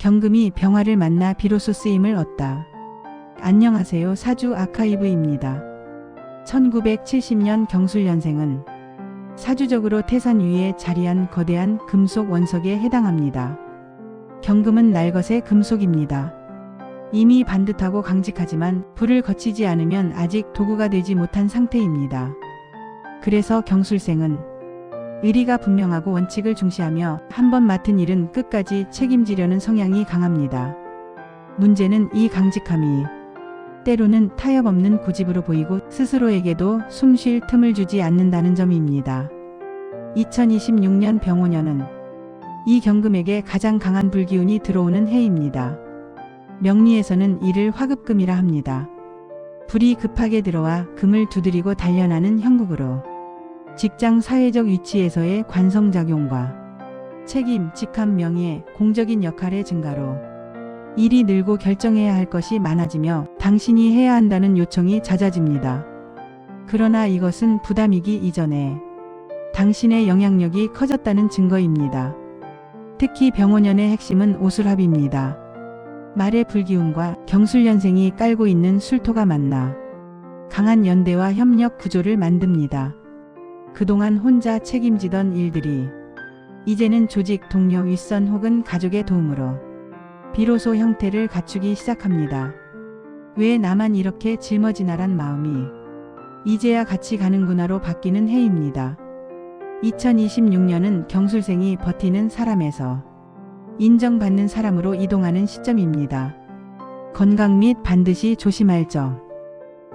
경금이 병화를 만나 비로소 쓰임을 얻다. 안녕하세요. 사주 아카이브입니다. 1970년 경술연생은 사주적으로 태산 위에 자리한 거대한 금속 원석에 해당합니다. 경금은 날것의 금속입니다. 이미 반듯하고 강직하지만 불을 거치지 않으면 아직 도구가 되지 못한 상태입니다. 그래서 경술생은 의리가 분명하고 원칙을 중시하며 한번 맡은 일은 끝까지 책임지려는 성향이 강합니다. 문제는 이 강직함이 때로는 타협 없는 고집으로 보이고 스스로에게도 숨 쉴 틈을 주지 않는다는 점입니다. 2026년 병호년은 이 경금에게 가장 강한 불기운이 들어오는 해입니다. 명리에서는 이를 화급금이라 합니다. 불이 급하게 들어와 금을 두드리고 단련하는 형국으로 직장 사회적 위치에서의 관성작용과 책임, 직함, 명예, 공적인 역할의 증가로 일이 늘고 결정해야 할 것이 많아지며 당신이 해야 한다는 요청이 잦아집니다. 그러나 이것은 부담이기 이전에 당신의 영향력이 커졌다는 증거입니다. 특히 병원연의 핵심은 오술합입니다. 말의 불기운과 경술연생이 깔고 있는 술토가 만나 강한 연대와 협력 구조를 만듭니다. 그동안 혼자 책임지던 일들이 이제는 조직, 동료, 윗선 혹은 가족의 도움으로 비로소 형태를 갖추기 시작합니다. 왜 나만 이렇게 짊어지나란 마음이 이제야 같이 가는구나로 바뀌는 해입니다. 2026년은 경술생이 버티는 사람에서 인정받는 사람으로 이동하는 시점입니다. 건강 및 반드시 조심할 점.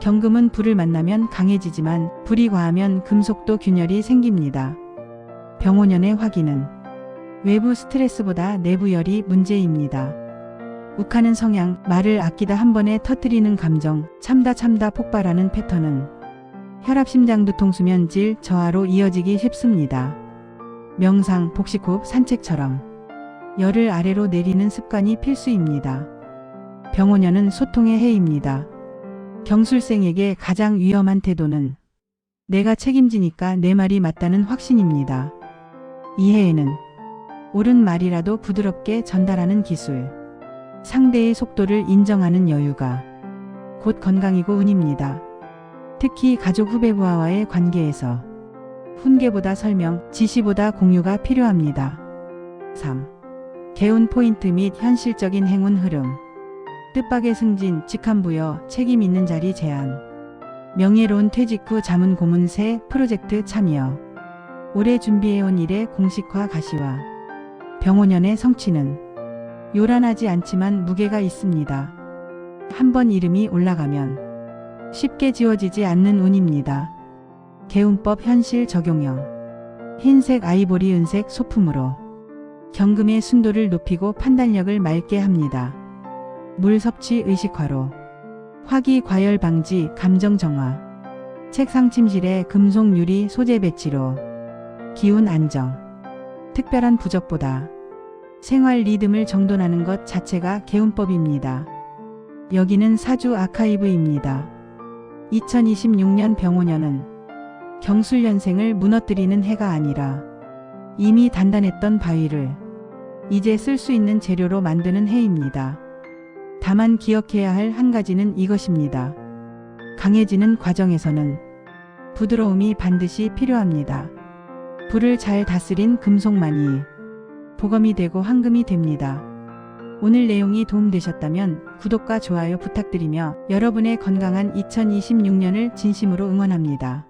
경금은 불을 만나면 강해지지만 불이 과하면 금속도 균열이 생깁니다. 병호년의 화기는 외부 스트레스보다 내부 열이 문제입니다. 욱하는 성향, 말을 아끼다 한 번에 터뜨리는 감정, 참다 참다 폭발하는 패턴은 혈압 심장두통 수면 질 저하로 이어지기 쉽습니다. 명상, 복식 호흡, 산책처럼 열을 아래로 내리는 습관이 필수입니다. 병호년은 소통의 해입니다. 경술생에게 가장 위험한 태도는 내가 책임지니까 내 말이 맞다는 확신입니다. 이 해에는 옳은 말이라도 부드럽게 전달하는 기술, 상대의 속도를 인정하는 여유가 곧 건강이고 운입니다. 특히 가족 후배부하와의 관계에서 훈계보다 설명, 지시보다 공유가 필요합니다. 3. 개운 포인트 및 현실적인 행운 흐름. 뜻밖의 승진, 직함 부여, 책임 있는 자리 제안. 명예로운 퇴직 후 자문 고문 새 프로젝트 참여. 오래 준비해온 일의 공식화 가시화. 병호년의 성취는 요란하지 않지만 무게가 있습니다. 한 번 이름이 올라가면 쉽게 지워지지 않는 운입니다. 개운법 현실 적용형. 흰색 아이보리 은색 소품으로 경금의 순도를 높이고 판단력을 맑게 합니다. 물 섭취 의식화로 화기 과열 방지 감정 정화 책상 침실에 금속 유리 소재 배치로 기운 안정 특별한 부적보다 생활 리듬을 정돈하는 것 자체가 개운법입니다. 여기는 사주 아카이브입니다. 2026년 병호년은 경술연생을 무너뜨리는 해가 아니라 이미 단단했던 바위를 이제 쓸 수 있는 재료로 만드는 해입니다. 다만 기억해야 할 한 가지는 이것입니다. 강해지는 과정에서는 부드러움이 반드시 필요합니다. 불을 잘 다스린 금속만이 보검이 되고 황금이 됩니다. 오늘 내용이 도움되셨다면 구독과 좋아요 부탁드리며 여러분의 건강한 2026년을 진심으로 응원합니다.